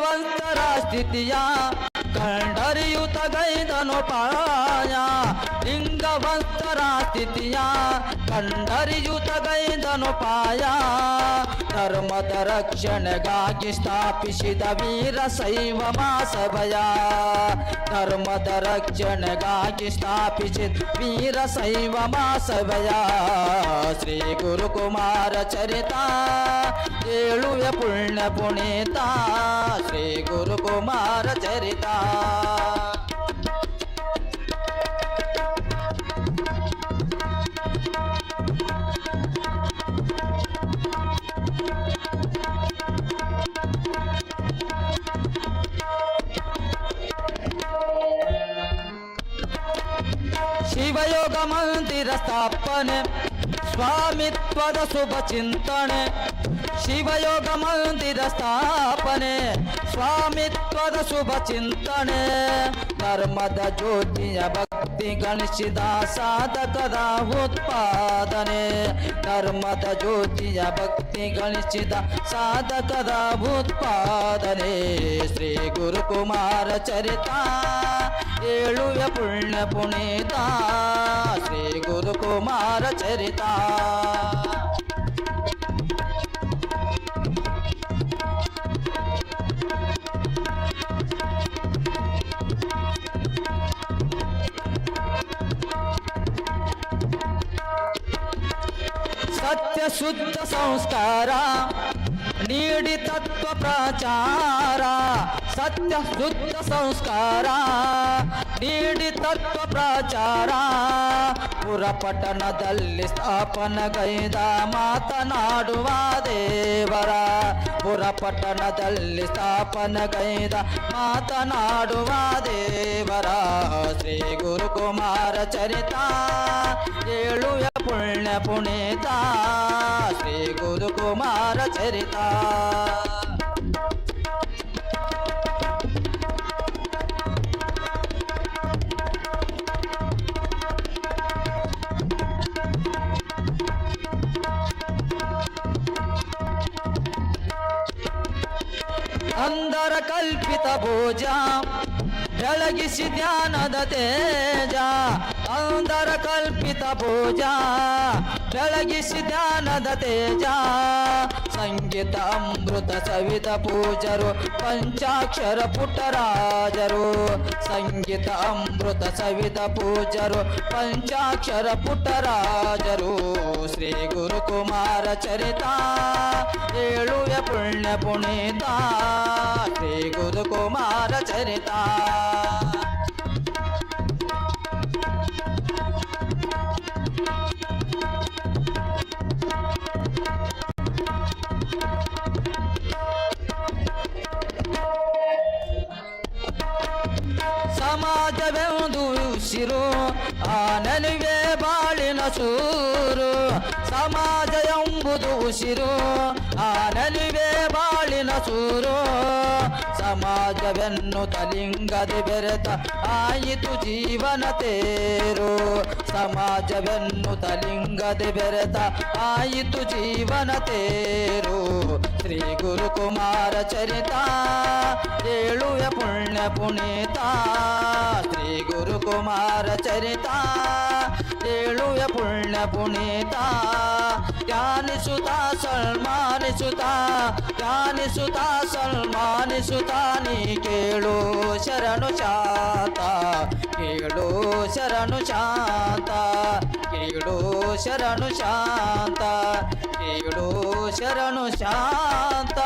बलवंतरा स्थितिया गंडर युत गई धनुपाया लिंग ಕಂಡರಿಯುತ ಗೈದನು ಪಾಯ. ಧರ್ಮದ ರಕ್ಷಣೆಗಾಗಿ ಸ್ಥಾಪಿಸಿದ ವೀರ ಶೈವ ಮಾಸಭಯ. ಧರ್ಮದ ರಕ್ಷಣೆಗಾಗಿ ಸ್ಥಾಪಿಸಿದ ವೀರ ಶೈವ ಮಾಸಭಯ. ಶ್ರೀ ಗುರುಕುಮಾರ ಚರಿತ ಏಳುವೆ ಪುಣ್ಯ ಪುನೀತ. ಶ್ರೀ ಗುರುಕುಮಾರ ಚರಿತ. ಸ್ಥಾಪನೆ ಸ್ವಾಮಿತ್ವದ ಶುಭ ಚಿಂತನೆ, ಶಿವಯೋಗ ಮಂದಿರ ಸ್ಥಾಪನೆ, ಸ್ವಾಮಿತ್ವದ ಶುಭ ಚಿಂತನೆ, ಧರ್ಮದ ಜ್ಯೋತಿಯ ಭಕ್ತಿ ಗಣಿಸಿದ ಸಾಧಕದ ಉತ್ಪಾದನೆ, ಧರ್ಮದ ಜ್ಯೋತಿಯ ಭಕ್ತಿ ಗಣಿಸಿದ ಸಾಧಕದ ಉತ್ಪಾದನೆ. ಶ್ರೀ ಗುರುಕುಮಾರ ಚರಿತ ಏಳುವೆ ಪುಣ್ಯ ಪುನೀತ ಶ್ರೀ ಗುರುಕುಮಾರ ಚರಿತ ಸತ್ಯ ಶುದ್ಧ ಸಂಸ್ಕಾರ ನೀಡಿ ತತ್ವ ಪ್ರಚಾರ ಸತ್ಯ ಶುದ್ಧ ಸಂಸ್ಕಾರ, ನೀಡಿ ತತ್ವ ಪ್ರಚಾರ. ಪುರಪಟ್ಟಣದಲ್ಲಿ ಸ್ಥಾಪನಗೈದ ಮಾತನಾಡುವ ದೇವರ. ಪುರಪಟ್ಟಣದಲ್ಲಿ ಸ್ಥಾಪನಗೈದ ಮಾತನಾಡುವ ದೇವರ. ಶ್ರೀ ಗುರುಕುಮಾರ ಚರಿತ, ಏಳುವ ಪುಣ್ಯ ಶ್ರೀ ಗುರುಕುಮಾರ ಚರಿತ. ಭೋಜ ಬೆಳಗಿಸಿ ಧ್ಯಾನದ ತೇಜ ಅಂದರ ಕಲ್ಪಿತ ಭೋಜ ಬೆಳಗಿಸಿ ಧ್ಯಾನದ ತೇಜ ಸಂಗೀತ ಅಮೃತ ಸವಿತ ಪೂಜರು, ಪಂಚಾಕ್ಷರ ಪುಟ್ಟರಾಜರು. ಸಂಗೀತ ಅಮೃತ ಸವಿತ ಪೂಜರು, ಪಂಚಾಕ್ಷರ ಪುಟ್ಟರಾಜರು. ಶ್ರೀ ಗುರುಕುಮಾರ ಚರಿತ, ಏಳುವೆ ಪುಣ್ಯ ಪುನೀತ. ಶ್ರೀ ಗುರುಕುಮಾರ ಚರಿತ. ಸಮಾಜವೆಂದು ಉಸಿರು, ಆ ಬಾಳಿನ ಸೂರು. ಸಮಾಜ ಎಂಬುದು ಉಸಿರು, ಆ ಬಾಳಿನ ಸೂರು. ಸಮಾಜವೆನ್ನು ತಲಿಂಗದೆ ಬೆರೆತ ಆಯಿತು ಜೀವನ ತೇರು. ಸಮಾಜವೆನ್ನು ತಲಿಂಗದೆ ಬೆರೆತ ಆಯಿತು ಜೀವನ ತೇರು. ಶ್ರೀ ಗುರುಕುಮಾರ ಚರಿತ ಏಳುವೆ ಪುಣ್ಯ ಪುನೀತ ಶ್ರೀ ಗುರುಕುಮಾರ ಚರಿತ ಏಳುವೆ ಪುಣ್ಯ ಪುನೀತ ಧ್ಯಾನಿಸುತ್ತ ಸಲ್ಮಾನಿಸುತ್ತ ಧ್ಯಾನಿಸುತ್ತ ಸಲ್ಮಾನಿಸುತ್ತ ನೀ ಕೇಳು ಶರಣು ಶಾಂತ ಕೇಳು ಶರಣು ಶಾಂತ ಕೇಳು ಶರಣು ಶಾಂತ ಕೇಳು ಶರಣು ಶಾಂತ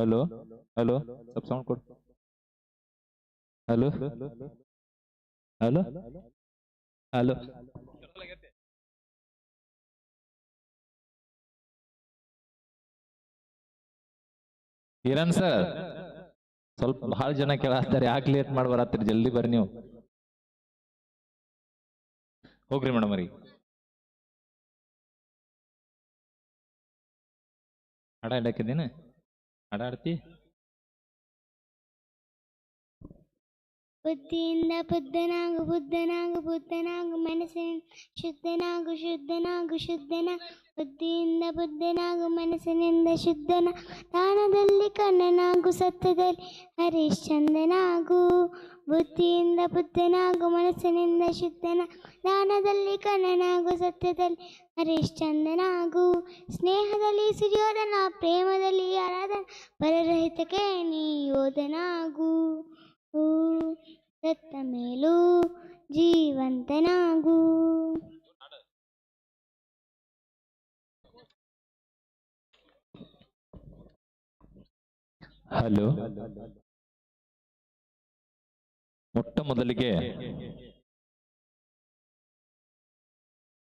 ಹಲೋ ಹಲೋ ಸ್ವಲ್ಪ ಸೌಂಡ್ ಕೊಡು hello hello hello Kiran sir ಸ್ವಲ್ಪ ಬಹಳ ಜನ ಕೇಳತ್ತಾರೆ ಯಾಕೆ ಲೇಟ್ ಮಾಡಿ ಬರತ್ತೀರಿ ಜಲ್ದಿ ಬರ್ರಿ ನೀವು ಹೋಗ್ರಿ ಮೇಡಮ್ ರೀ ಹಾಡ ಹಾಡಾಕಿದ್ದೇನೆ ಹಾಡ ಆಡ್ತಿ ಬುದ್ಧಿಯಿಂದ ಬುದ್ಧನಾಗು ಬುದ್ಧನಾಗು ಬುದ್ಧನಾಗು, ಮನಸ್ಸಿನ ಶುದ್ಧನಾಗು ಶುದ್ಧನಾಗು, ಶುದ್ಧನ. ಬುದ್ಧಿಯಿಂದ ಬುದ್ಧನಾಗು, ಮನಸ್ಸಿನಿಂದ ಶುದ್ಧನ. ದಾನದಲ್ಲಿ ಕಣ್ಣನಾಗು, ಸತ್ಯದಲ್ಲಿ ಹರಿಶ್ಚಂದನಾಗು ಬುದ್ಧಿಯಿಂದ ಬುದ್ಧನಾಗು ಮನಸ್ಸಿನಿಂದ ಶುದ್ಧನ ದಾನದಲ್ಲಿ ಕಣ್ಣನಾಗು ಸತ್ಯದಲ್ಲಿ ಹರಿಶ್ಚಂದನಾಗು ಸ್ನೇಹದಲ್ಲಿ ಸುರ್ಯೋಧನ ಪ್ರೇಮದಲ್ಲಿ ಆರಾಧನ ಪರರಹಿತಕ್ಕೆ ನೀ ಯೋಧನಾಗು. ಹೂ ಸತ್ತ ಮೇಲೂ ಜೀವಂತನಾಗು. ಹಲೋ. ಮೊಟ್ಟ ಮೊದಲಿಗೆ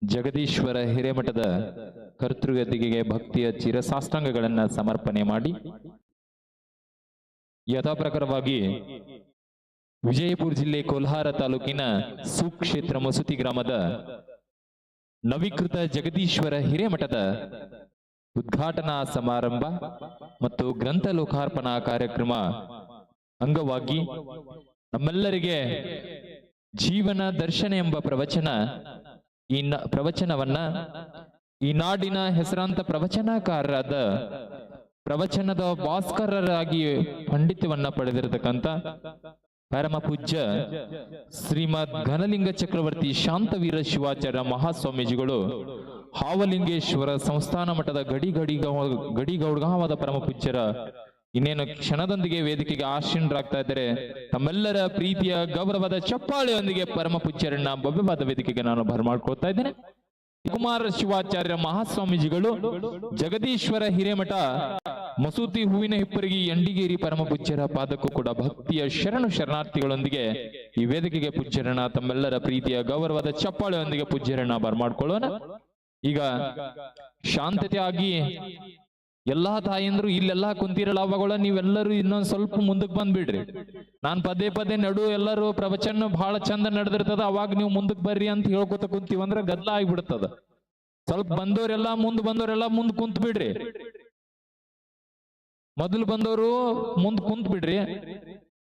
ಜಗದೀಶ್ವರ ಹಿರೇಮಠದ ಕರ್ತೃಗತಿಗೆ ಭಕ್ತಿಯ ಚಿರಸಾಷ್ಟಾಂಗಗಳನ್ನ ಸಮರ್ಪಣೆ ಮಾಡಿ ಯಥಾಪ್ರಕಾರವಾಗಿ ವಿಜಯಪುರ ಜಿಲ್ಲೆ ಕೋಲ್ಹಾರ ತಾಲೂಕಿನ ಸುಕ್ಷೇತ್ರ ಮಸೂತಿ ಗ್ರಾಮದ ನವೀಕೃತ ಜಗದೀಶ್ವರ ಹಿರೇಮಠದ ಉದ್ಘಾಟನಾ ಸಮಾರಂಭ ಮತ್ತು ಗ್ರಂಥ ಲೋಕಾರ್ಪಣಾ ಕಾರ್ಯಕ್ರಮ ಅಂಗವಾಗಿ ನಮ್ಮೆಲ್ಲರಿಗೆ ಜೀವನ ದರ್ಶನ ಎಂಬ ಪ್ರವಚನ, ಈ ಪ್ರವಚನವನ್ನ ಈ ನಾಡಿನ ಹೆಸರಾಂತ ಪ್ರವಚನಕಾರರಾದ ಪ್ರವಚನದ ಭಾಸ್ಕರರಾಗಿ ಪಂಡಿತವನ್ನ ಪಡೆದಿರತಕ್ಕಂತ ಪರಮ ಪೂಜ್ಯ ಶ್ರೀಮದ್ ಘನಲಿಂಗ ಚಕ್ರವರ್ತಿ ಶಾಂತವೀರ ಶಿವಾಚಾರ್ಯ ಮಹಾಸ್ವಾಮೀಜಿಗಳು, ಹಾವಲಿಂಗೇಶ್ವರ ಸಂಸ್ಥಾನ ಮಠದ ಗಡಿ ಗಡಿ ಗೌಡ್ಗಾಮದ ಪರಮ ಪೂಜ್ಯರ ಇನ್ನೇನು ಕ್ಷಣದೊಂದಿಗೆ ವೇದಿಕೆಗೆ ಆಶೀನರಾಗ್ತಾ ಇದ್ದರೆ. ತಮ್ಮೆಲ್ಲರ ಪ್ರೀತಿಯ ಗೌರವದ ಚಪ್ಪಾಳೆಯೊಂದಿಗೆ ಪರಮ ಪೂಜ್ಯರನ್ನ ಭವ್ಯವಾದ ವೇದಿಕೆಗೆ ನಾನು ಬರಮಾಡ್ಕೊಳ್ತಾ ಇದ್ದೇನೆ. ಕುಮಾರ ಶಿವಾಚಾರ್ಯ ಮಹಾಸ್ವಾಮೀಜಿಗಳು, ಜಗದೀಶ್ವರ ಹಿರೇಮಠ, ಮಸೂತಿ ಹೂವಿನ ಹಿಪ್ಪರಿಗೆ ಎಂಡಿಗೇರಿ ಪರಮ ಪೂಜ್ಯರ ಪಾದಕ್ಕೂ ಕೂಡ ಭಕ್ತಿಯ ಶರಣು ಶರಣಾರ್ಥಿಗಳೊಂದಿಗೆ ಈ ವೇದಿಕೆಗೆ ಪುಚ್ಚರಣ ತಮ್ಮೆಲ್ಲರ ಪ್ರೀತಿಯ ಗೌರವದ ಚಪ್ಪಾಳೆಯೊಂದಿಗೆ ಪೂಜ್ಯರನ್ನ ಬರ್ಮಾಡ್ಕೊಳ್ಳೋಣ ಈಗ ಶಾಂತತೆಯಾಗಿ ಎಲ್ಲಾ ತಾಯಂದ್ರು ಇಲ್ಲೆಲ್ಲಾ ಕುಂತಿರಲ್ಲ, ಅವಾಗಳ ನೀವೆಲ್ಲರೂ ಇನ್ನೊಂದ್ ಸ್ವಲ್ಪ ಮುಂದಕ್ಕೆ ಬಂದ್ಬಿಡ್ರಿ. ನಾನ್ ಪದೇ ಪದೇ ನಡು ಎಲ್ಲರೂ ಪ್ರವಚನ ಬಹಳ ಚಂದ ನಡೆದಿರ್ತದ, ಅವಾಗ ನೀವು ಮುಂದಕ್ಕೆ ಬರ್ರಿ ಅಂತ ಹೇಳ್ಕೊತ ಕುಂತೀವಂದ್ರ ಗದ್ಲ ಆಗ್ಬಿಡ್ತದ. ಸ್ವಲ್ಪ ಬಂದವರೆಲ್ಲ ಮುಂದ್ ಬಂದವರೆಲ್ಲ ಮುಂದ್ ಕುಂತ್ ಬಿಡ್ರಿ ಮೊದಲು ಬಂದವರು ಮುಂದ್ ಕುಂತ್ ಬಿಡ್ರಿ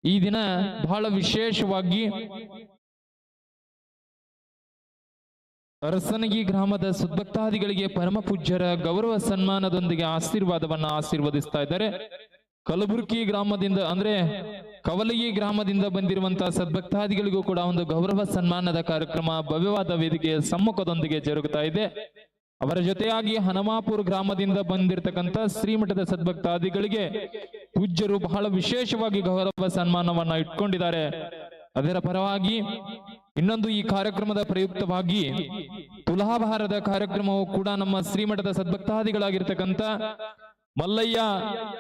ಈ ದಿನ ಬಹಳ ವಿಶೇಷವಾಗಿ ಅರಸನಗಿ ಗ್ರಾಮದ ಸದ್ಭಕ್ತಾದಿಗಳಿಗೆ ಪರಮ ಪೂಜ್ಯರ ಗೌರವ ಸನ್ಮಾನದೊಂದಿಗೆ ಆಶೀರ್ವಾದವನ್ನ ಆಶೀರ್ವದಿಸ್ತಾ ಇದ್ದಾರೆ. ಕಲಬುರ್ಗಿ ಗ್ರಾಮದಿಂದ, ಅಂದ್ರೆ ಕವಲಗಿ ಗ್ರಾಮದಿಂದ ಬಂದಿರುವಂತಹ ಸದ್ಭಕ್ತಾದಿಗಳಿಗೂ ಕೂಡ ಒಂದು ಗೌರವ ಸನ್ಮಾನದ ಕಾರ್ಯಕ್ರಮ ಭವ್ಯವಾದ ವೇದಿಕೆಯ ಸಮ್ಮುಖದೊಂದಿಗೆ ಜರುಗುತ್ತಾ ಇದೆ. ಅವರ ಜೊತೆಯಾಗಿ ಹನಮಾಪುರ ಗ್ರಾಮದಿಂದ ಬಂದಿರತಕ್ಕಂತ ಶ್ರೀಮಠದ ಸದ್ಭಕ್ತಾದಿಗಳಿಗೆ ಪೂಜ್ಯರು ಬಹಳ ವಿಶೇಷವಾಗಿ ಗೌರವ ಸನ್ಮಾನವನ್ನ ಇಟ್ಕೊಂಡಿದ್ದಾರೆ. ಅದರ ಪರವಾಗಿ ಇನ್ನೊಂದು ಈ ಕಾರ್ಯಕ್ರಮದ ಪ್ರಯುಕ್ತವಾಗಿ ತುಲಾಭಾರದ ಕಾರ್ಯಕ್ರಮವು ಕೂಡ ನಮ್ಮ ಶ್ರೀಮಠದ ಸದ್ಭಕ್ತಾದಿಗಳಾಗಿರ್ತಕ್ಕಂಥ ಮಲ್ಲಯ್ಯ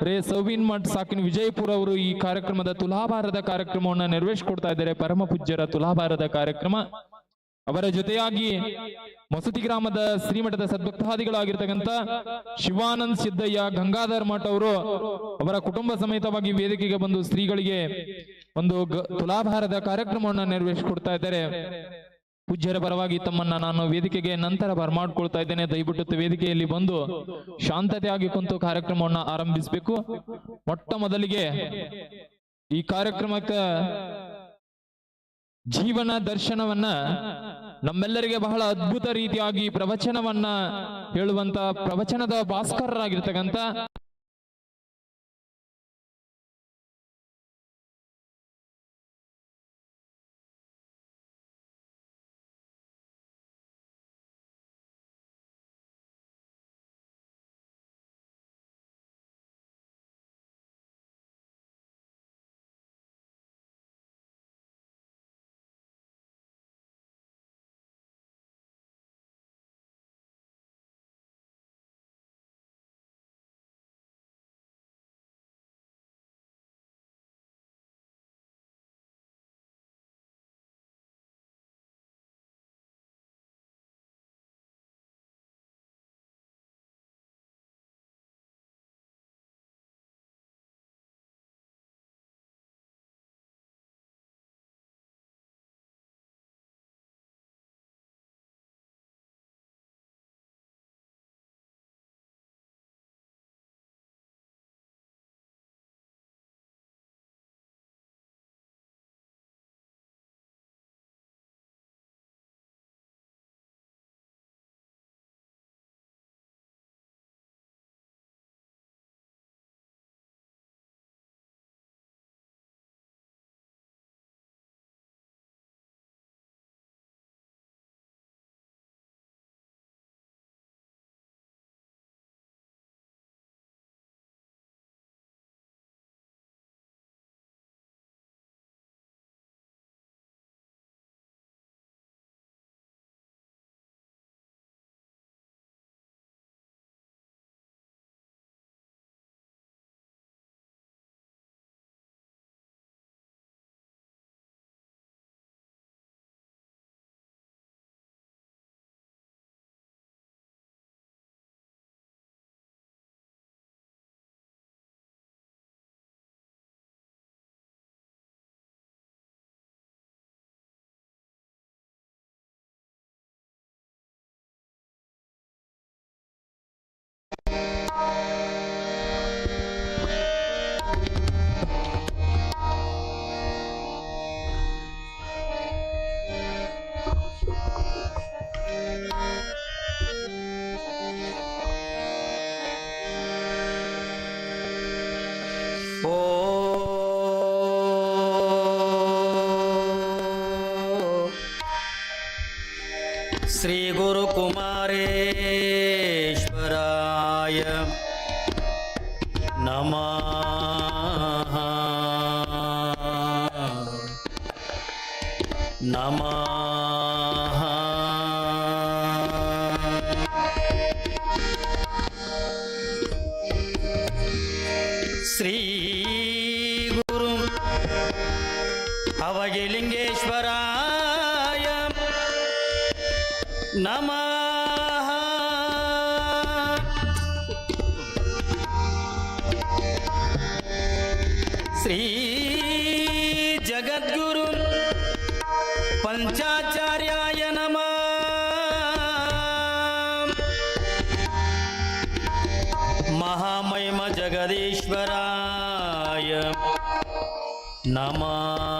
ರೇ ಸೌವಿನ್ ಮಠ್ ಸಾಕಿನ್ ವಿಜಯಪುರ ಅವರು ಈ ಕಾರ್ಯಕ್ರಮದ ತುಲಾಭಾರದ ಕಾರ್ಯಕ್ರಮವನ್ನ ನೆರವೇರಿಸಿಕೊಡ್ತಾ ಇದ್ದಾರೆ. ಪರಮ ಪೂಜ್ಯರ ತುಲಾಭಾರದ ಕಾರ್ಯಕ್ರಮ. ಅವರ ಜೊತೆಯಾಗಿ ಮಸೂತಿ ಗ್ರಾಮದ ಶ್ರೀಮಠದ ಸದ್ಭಕ್ತಾದಿಗಳಾಗಿರ್ತಕ್ಕಂಥ ಶಿವಾನಂದ್ ಸಿದ್ದಯ್ಯ, ಗಂಗಾಧರ್ ಮಠ್ ಅವರು ಅವರ ಕುಟುಂಬ ಸಮೇತವಾಗಿ ವೇದಿಕೆಗೆ ಬಂದು ಶ್ರೀಗಳಿಗೆ ಒಂದು ತುಲಾಭಾರದ ಕಾರ್ಯಕ್ರಮವನ್ನ ನೆರವೇರಿಸಿಕೊಡ್ತಾ ಇದ್ದಾರೆ. ಪೂಜ್ಯರ ಪರವಾಗಿ ತಮ್ಮನ್ನ ನಾನು ವೇದಿಕೆಗೆ ನಂತರ ಬರ್ಮಾಡ್ಕೊಳ್ತಾ ಇದ್ದೇನೆ. ದಯವಿಟ್ಟು ವೇದಿಕೆಯಲ್ಲಿ ಬಂದು ಶಾಂತತೆಯಾಗಿ ಕುಂತು ಕಾರ್ಯಕ್ರಮವನ್ನ ಆರಂಭಿಸಬೇಕು. ಮೊಟ್ಟ ಮೊದಲಿಗೆ ಈ ಕಾರ್ಯಕ್ರಮಕ್ಕ ಜೀವನ ದರ್ಶನವನ್ನ ನಮ್ಮೆಲ್ಲರಿಗೆ ಬಹಳ ಅದ್ಭುತ ರೀತಿಯಾಗಿ ಪ್ರವಚನವನ್ನ ಹೇಳುವಂತ ಪ್ರವಚನದ ಭಾಸ್ಕರರಾಗಿರ್ತಕ್ಕಂಥ ಶ್ರೀ ಗುರುಕುಮಾರೇಶ್ವರಾಯ 那么。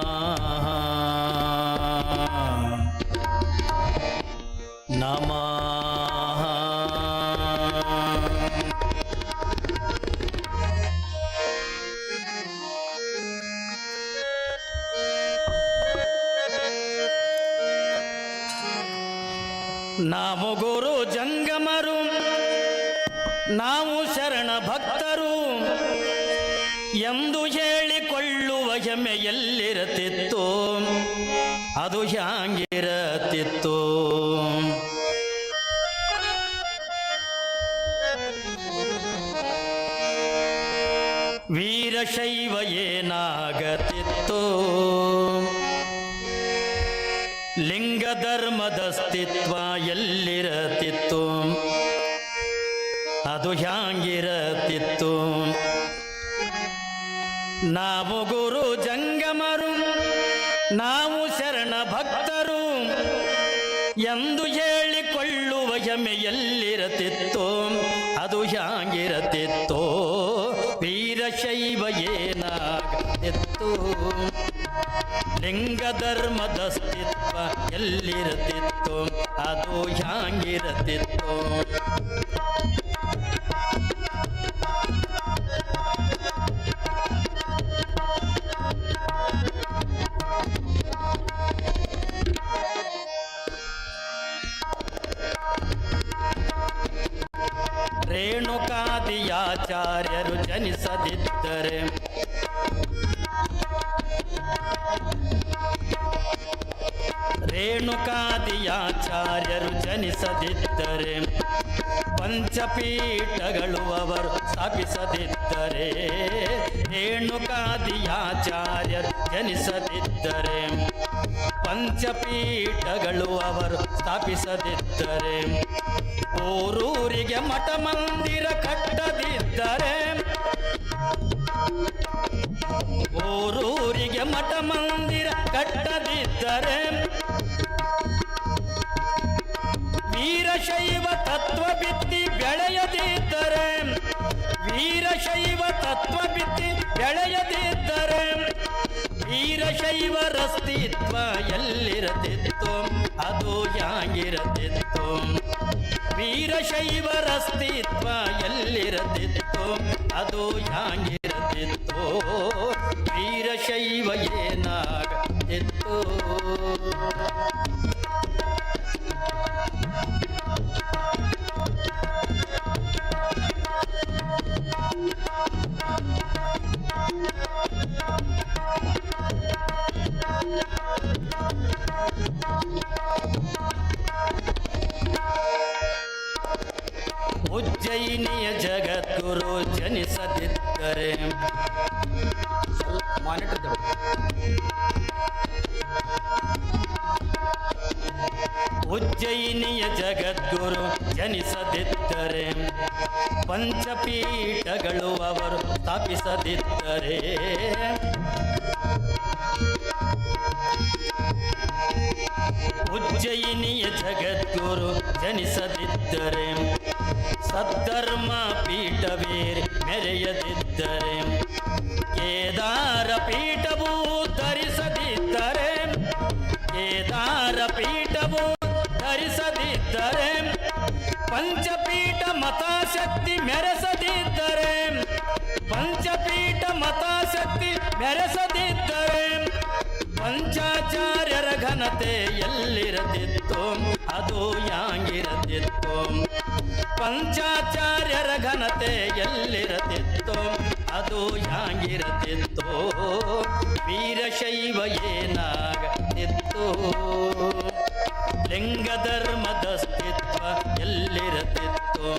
ವೀರಶೈವ ಏನಾಗತಿತ್ತು ಲಿಂಗ ಧರ್ಮದ ಎಲ್ಲಿರತಿತ್ತು ಅದು ಹ್ಯಾಂಗಿರತಿತ್ತು ನಾವು ಗುರು ಜಂಗಮರು, ನಾವು ಶರಣ ಭಕ್ತರು ಎಂದು ಹೇಳಿಕೊಳ್ಳುವ ಹೆಮೆ ಎಲ್ಲಿರತಿತ್ತು ಅದು ಹ್ಯಾಂಗಿರತಿತ್ತು ವೀರಶೈವ ಏನಾಗತಿತ್ತು ಲಿಂಗ ಧರ್ಮದ ಸ್ಥಿತ್ವ ಎಲ್ಲಿರತಿತ್ತು ಅದು ಹ್ಯಾಂಗಿರತಿತ್ತು ರೇಣುಕಾದಿಯಾಚಾರ್ಯರು ಜನಿಸದಿದ್ದರೆ ಪಂಚಪೀಠಗಳು ಅವರು ಸ್ಥಾಪಿಸದಿದ್ದರೆ ರೇಣುಕಾದಿಯಾಚಾರ್ಯರು ಜನಿಸದಿದ್ದರೆ ಪಂಚಪೀಠಗಳು ಅವರು ಸ್ಥಾಪಿಸದಿದ್ದರೆ ಊರೂರಿಗೆ ಮಠ ಮಂದಿರ ಕಟ್ಟದಿದ್ದರೆ ಊರೂರಿಗೆ ಮಠ ಮಂದಿರ ಕಟ್ಟದಿದ್ದರೆ ವೀರಶೈವ ತತ್ವ ಬಿತ್ತಿ ಬೆಳೆಯದಿದ್ದರೆ, ವೀರಶೈವ ತತ್ವ ಬಿತ್ತಿ ಬೆಳೆಯದಿದ್ದರೆ ವೀರಶೈವರ ಅಸ್ತಿತ್ವ ಎಲ್ಲಿರದಿತ್ತು? ಅದು ಯಾಗಿರದಿತ್ತು ವೀರಶೈವರ ಅಸ್ತಿತ್ವ ಎಲ್ಲಿರದಿತ್ತು? ಅದು ಯಾಗಿರದಿತ್ತು ವೀರಶೈವ ಏನಾಗತಿತ್ತು Thank you. ಸ್ಥಾಪಿಸದಿದ್ದರೆ ಉಜ್ಜಯಿನಿಯ ಜಗದ್ಗುರು ಜನಿಸದಿದ್ದರೆ ಸದ್ಧರ್ಮ ಪೀಠವೇರಿ ಮೆರೆಯದಿದ್ದರೆ ಕೇದಾರ ಪೀಠವು ಧರಿಸದಿದ್ದರೆ ಕೇದಾರ ಪೀಠವು ಧರಿಸದಿದ್ದರೆ ಪಂಚಪೀಠ ಮತಾಶಕ್ತಿ ಮೆರೆಸದಿದ್ದರೆ ಮತಾಶಕ್ತಿ ಮೆರೆಸದಿದ್ದರೆ ಪಂಚಾಚಾರ್ಯರ ಘನತೆ ಎಲ್ಲಿರದಿತ್ತು ಅದು ಯಾಂಗಿರದಿತ್ತು. ಪಂಚಾಚಾರ್ಯರ ಘನತೆ ಎಲ್ಲಿರದಿತ್ತು ಅದು ಯಾಂಗಿರದಿತ್ತು. ವೀರಶೈವ ಏನಾಗದಿತ್ತು. ಲಿಂಗ ಧರ್ಮದ ಸ್ಥಿತ್ವ ಎಲ್ಲಿರತಿತ್ತು